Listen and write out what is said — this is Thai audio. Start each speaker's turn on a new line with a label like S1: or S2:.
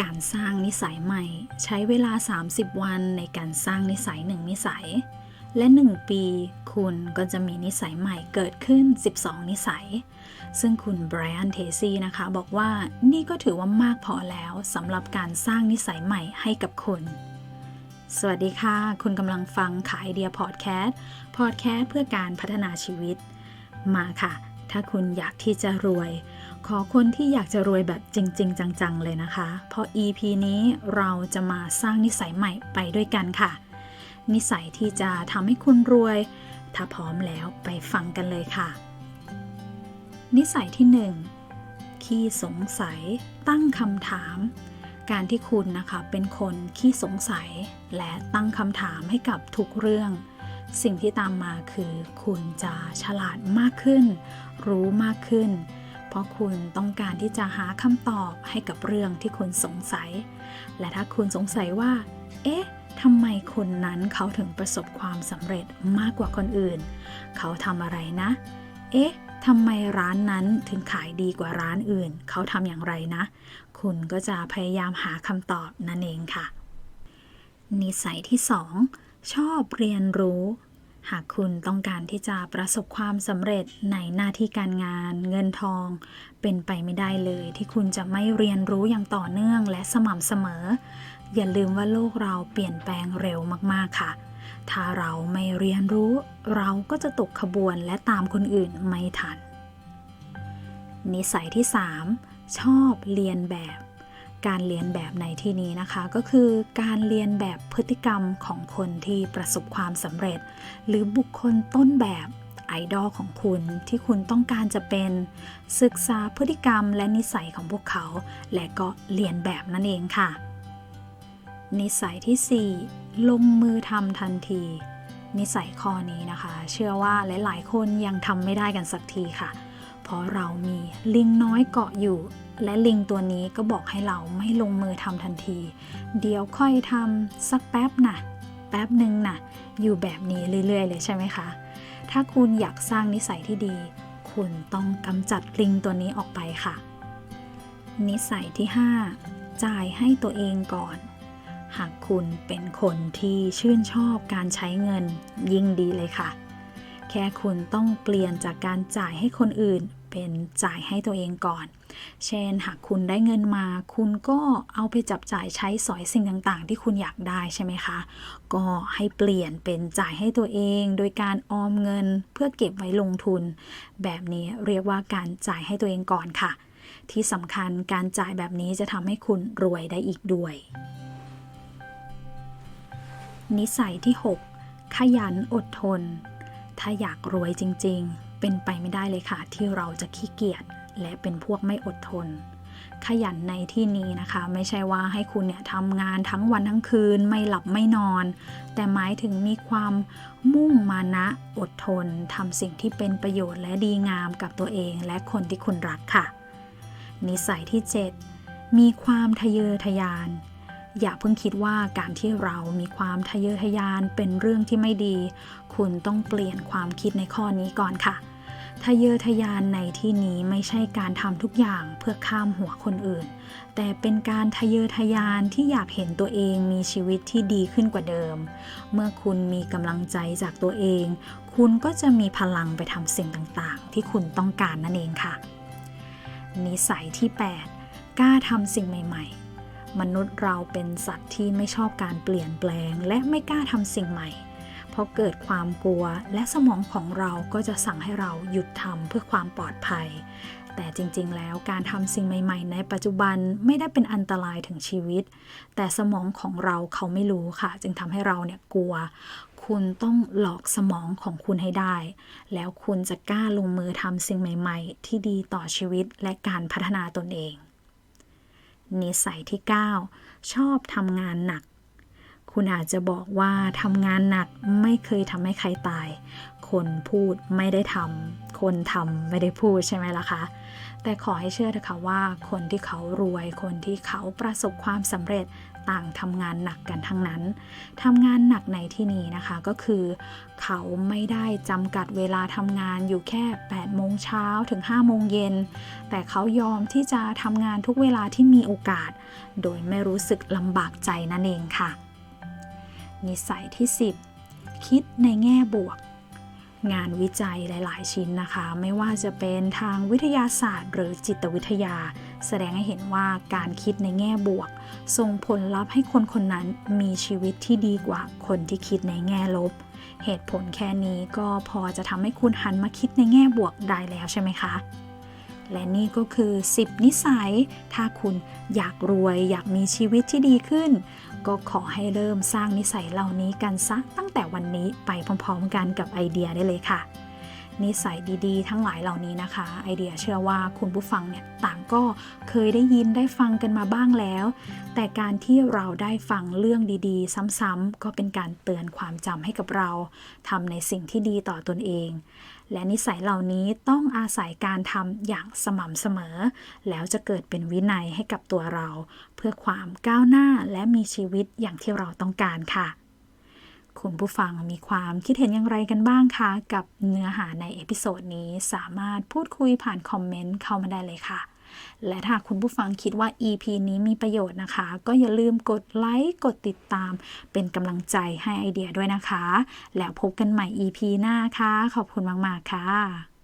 S1: การสร้างนิสัยใหม่ ใช้เวลา 30 วันในการสร้างนิสัยหนึ่งนิสัย และ 1 ปี คุณก็จะมีนิสัยใหม่เกิดขึ้น 12 นิสัย ซึ่งคุณไบรอันเทซี่นะคะ บอกว่านี่ก็ถือว่ามากพอแล้วสำหรับการสร้างนิสัยใหม่ให้กับคุณสวัสดีค่ะ คุณกำลังฟังขายไอเดียพอดแคสต์ พอดแคสต์เพื่อการพัฒนาชีวิต มาค่ะ ถ้าคุณอยากที่จะรวย ขอคนที่อยากจะรวยแบบจริง ๆ จัง ๆ เลยนะคะ เพราะ EP นี้เราจะมาสร้างนิสัยใหม่ไปด้วยกันค่ะ นิสัยที่จะทำให้คุณรวย ถ้าพร้อมแล้วไปฟังกันเลยค่ะ นิสัยที่ 1 ขี้สงสัย ตั้งคำถาม การที่คุณนะคะเป็นคนขี้สงสัย และตั้งคำถามให้กับทุกเรื่อง สิ่งที่ตามมาคือคุณจะฉลาดมากขึ้น รู้มากขึ้น เพราะคุณต้องการที่จะหาคำตอบให้กับเรื่องที่คุณสงสัย และถ้าคุณสงสัยว่า เอ๊ะทำไมคนนั้นเขาถึงประสบความสำเร็จมากกว่าคนอื่น เขาทำอะไรนะ เอ๊ะทำไมร้านนั้นถึงขายดีกว่าร้านอื่น เขาทำอย่างไรนะ คุณก็จะพยายามหาคำตอบนั่นเองค่ะ นิสัยที่ 2 ชอบเรียนรู้ หากคุณต้องการที่จะประสบความสำเร็จในหน้าที่การงาน เงินทอง เป็นไปไม่ได้เลยที่คุณจะไม่เรียนรู้อย่างต่อเนื่องและสม่ำเสมอ อย่าลืมว่าโลกเราเปลี่ยนแปลงเร็วมากๆค่ะ ถ้าเราไม่เรียนรู้ เราก็จะตกขบวนและตามคนอื่นไม่ทัน นิสัยที่ 3 ชอบเรียนแบบ การเรียนแบบในที่นี้นะคะก็คือการเรียนแบบพฤติกรรมของคนที่ประสบความสำเร็จ หรือบุคคลต้นแบบไอดอลของคุณที่คุณต้องการจะเป็นศึกษาพฤติกรรมและนิสัยของพวกเขา และก็เรียนแบบนั่นเองค่ะ นิสัยที่ 4 ลงมือทำทันที นิสัยข้อนี้นะคะ เชื่อว่าหลาย ๆ คนยังทำไม่ได้กันสักทีค่ะ เพราะเรามีลิงน้อยเกาะอยู่ และลิงตัวนี้ก็บอกให้เราไม่ลงมือทำทันที เดี๋ยวค่อยทำสักแป๊บนะแป๊บหนึ่งนะอยู่แบบนี้เรื่อย ๆ เลยใช่ไหมคะ ถ้าคุณอยากสร้างนิสัยที่ดี คุณต้องกำจัดลิงตัวนี้ออกไปค่ะ นิสัยที่ 5 จ่ายให้ตัวเองก่อน หากคุณเป็นคนที่ชื่นชอบการใช้เงินยิ่งดีเลยค่ะ แค่คุณต้องเปลี่ยนจากการจ่ายให้คนอื่น เป็นจ่ายให้ตัวเองก่อน เช่น หากคุณได้เงินมา คุณก็เอาไปจับจ่ายใช้สอยสิ่งต่างๆ ที่คุณอยากได้ใช่ไหมคะ ก็ให้เปลี่ยนเป็นจ่ายให้ตัวเอง โดยการออมเงินเพื่อเก็บไว้ลงทุน แบบนี้เรียกว่าการจ่ายให้ตัวเองก่อนค่ะ ที่สำคัญการจ่ายแบบนี้จะทำให้คุณรวยได้อีกด้วย นิสัยที่ 6 ขยันอดทน ถ้าอยากรวยจริง ๆ เป็นไปไม่ได้เลยค่ะ ที่เราจะขี้เกียจและเป็นพวกไม่อดทน ขยันในที่นี้นะคะ ไม่ใช่ว่าให้คุณเนี่ยทำงานทั้งวันทั้งคืนไม่หลับไม่นอน แต่หมายถึงมีความมุ่งมานะอดทนทำสิ่งที่เป็นประโยชน์และดีงามกับตัวเองและคนที่คุณรักค่ะ นิสัยที่ 7 มีความทะเยอทะยาน อย่าเพิ่งคิดว่าการที่เรามีความทะเยอทะยานเป็นเรื่องที่ไม่ดี คุณต้องเปลี่ยนความคิดในข้อนี้ก่อนค่ะ ทะเยอทะยานในที่นี้ไม่ใช่การทำทุกอย่างเพื่อข้ามหัวคนอื่น แต่เป็นการทะเยอทะยานที่อยากเห็นตัวเองมีชีวิตที่ดีขึ้นกว่าเดิม เมื่อคุณมีกำลังใจจากตัวเอง คุณก็จะมีพลังไปทำสิ่งต่างๆ ที่คุณต้องการนั่นเองค่ะ นิสัยที่ 8 กล้าทำสิ่งใหม่ ๆ มนุษย์เราเป็นสัตว์ที่ไม่ชอบการเปลี่ยนแปลง และไม่กล้าทำสิ่งใหม่ เพราะเกิดความกลัวและสมองของเราก็จะสั่งให้เราหยุดทำเพื่อความปลอดภัย แต่จริงๆ แล้วการทำสิ่งใหม่ ๆ ในปัจจุบันไม่ได้เป็นอันตรายถึงชีวิต แต่สมองของเราเขาไม่รู้ค่ะ จึงทำให้เราเนี่ยกลัว คุณต้องหลอกสมองของคุณให้ได้ แล้วคุณจะกล้าลงมือทำสิ่งใหม่ ๆ ที่ดีต่อชีวิตและการพัฒนาตนเอง นิสัยที่ 9 ชอบทำงานหนัก คุณอาจจะบอกว่าทำงานหนักไม่เคยทำให้ใครตาย คนพูดไม่ได้ทำคนทำไม่ได้พูดใช่ไหมล่ะคะ แต่ขอให้เชื่อเถอะค่ะว่าคนที่เขารวย คนที่เขาประสบความสำเร็จ ต่างทำงานหนักกันทั้งนั้นทำงานหนักในที่นี้นะคะก็คือ เขาไม่ได้จำกัดเวลาทำงานอยู่แค่8โมงเช้าถึง5โมงเย็น แต่เขายอมที่จะทำงานทุกเวลาที่มีโอกาส โดยไม่รู้สึกลำบากใจนั่นเองค่ะ นิสัยที่ 10 คิดในแง่บวกงานวิจัยหลาย ๆ ชิ้นนะคะ ไม่ว่าจะเป็นทางวิทยาศาสตร์ หรือจิตวิทยา แสดงให้เห็นว่าการคิดในแง่บวก ส่งผลลัพธ์ให้คนคนนั้นมีชีวิตที่ดีกว่าคนที่คิดในแง่ลบ เหตุผลแค่นี้ก็พอจะทำให้คุณหันมาคิดในแง่บวกได้แล้วใช่ไหมคะและนี่ก็คือ 10 นิสัย ถ้าคุณอยากรวยอยากมีชีวิตที่ดีขึ้น ก็ขอให้เริ่มสร้างนิสัยเหล่านี้กันซะตั้งแต่วันนี้ไปพร้อมๆกันกับไอเดียได้เลยค่ะ นิสัยดีๆ ทั้งหลายเหล่านี้นะคะ ไอเดียเชื่อว่าคุณผู้ฟังเนี่ยต่างก็เคยได้ยินได้ฟังกันมาบ้างแล้ว แต่การที่เราได้ฟังเรื่องดีๆ ซ้ำๆก็เป็นการเตือนความจำให้กับเราทำในสิ่งที่ดีต่อตนเอง และนิสัยเหล่านี้ต้องอาศัยการทำอย่างสม่ำเสมอ แล้วจะเกิดเป็นวินัยให้กับตัวเรา เพื่อความก้าวหน้าและมีชีวิตอย่างที่เราต้องการค่ะ คุณผู้ฟังมีความคิดเห็นอย่างไรกันบ้างคะ กับเนื้อหาในเอพิโซดนี้สามารถพูดคุยผ่านคอมเมนต์เข้ามาได้เลยค่ะ และถ้าคุณผู้ฟังคิดว่า EP นี้มีประโยชน์นะคะ ก็อย่าลืมกดไลค์กดติดตาม เป็นกำลังใจให้ไอเดียด้วยนะคะ แล้วพบกันใหม่ EP หน้าค่ะขอบคุณมาก ๆ ค่ะ